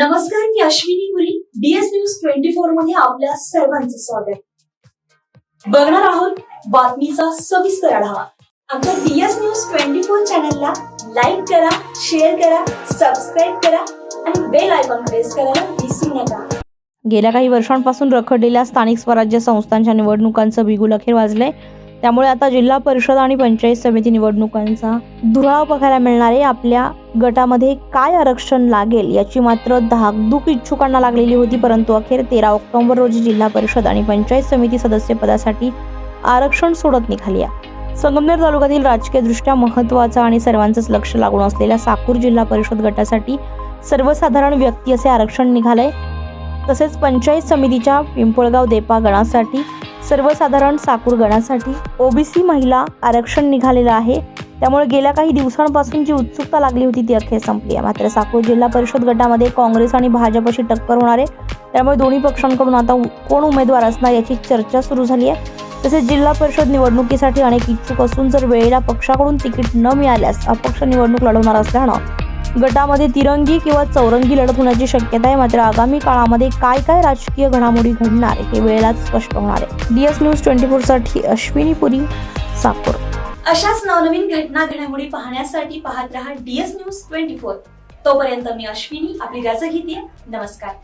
नमस्कार मी Ashwini Puri DS news twenty फोरमध्ये आपल्या सर्वांचं स्वागत. बघणार आहोत बातमीचा सविस्तर आढावा. आमच्या डीएस न्यूज ट्वेंटी फोर चॅनलला लाईक करा शेअर करा सबस्क्राईब करा आणि बेल आयकॉन प्रेस करायला विसरू नका. गेल्या काही वर्षांपासून रखडलेल्या स्थानिक स्वराज्य संस्थांच्या निवडणुकांचं बिगुल अखेर वाजलंय. त्यामुळे आता जिल्हा परिषद आणि पंचायत समिती निवडणुकांचा धुराळा बघायला मिळणार आहे. आपल्या गटामध्ये काय आरक्षण लागेल याची मात्र धाकधूक इच्छुकांना लागलेली होती परंतु अखेर तेरा ऑक्टोबर रोजी जिल्हा परिषद आणि पंचायत समिती सदस्य पदासाठी आरक्षण सोडत निघाली संगमनेर तालुक्यातील राजकीयदृष्ट्या महत्त्वाचा आणि सर्वांचंच लक्ष लागून असलेल्या साकूर जिल्हा परिषद गटासाठी सर्वसाधारण व्यक्ती असे आरक्षण निघालंय. तसेच पंचायत समितीच्या पिंपळगाव देपा गणासाठी सर्वसाधारण साकूर गणासाठी ओबीसी महिला आरक्षण निघालेलं आहे. त्यामुळे गेल्या काही दिवसांपासून जी उत्सुकता लागली होती ती अखेर संपली आहे. मात्र साकूर जिल्हा परिषद गटामध्ये काँग्रेस आणि भाजपची टक्कर होणार आहे. त्यामुळे दोन्ही पक्षांकडून आता कोण उमेदवार असणार याची चर्चा सुरू झाली आहे. तसेच जिल्हा परिषद निवडणुकीसाठी अनेक इच्छुक असून जर वेळेला पक्षाकडून तिकीट न मिळाल्यास अपक्ष निवडणूक लढवणार असल्यानं गटामध्ये तिरंगी किंवा चौरंगी लढत होण्याची शक्यता आहे. मात्र आगामी काळामध्ये काय काय राजकीय घडामोडी घडणार हे वेळेलाच स्पष्ट होणार आहे. डीएस न्यूज ट्वेंटी फोरसाठी अश्विनी पुरी साकोर. अशाच नवनवीन घटना घडामोडी पाहण्यासाठी पाहत रहा डीएस न्यूज ट्वेंटी फोर. तोपर्यंत मी अश्विनी आपली रजा घेते. नमस्कार.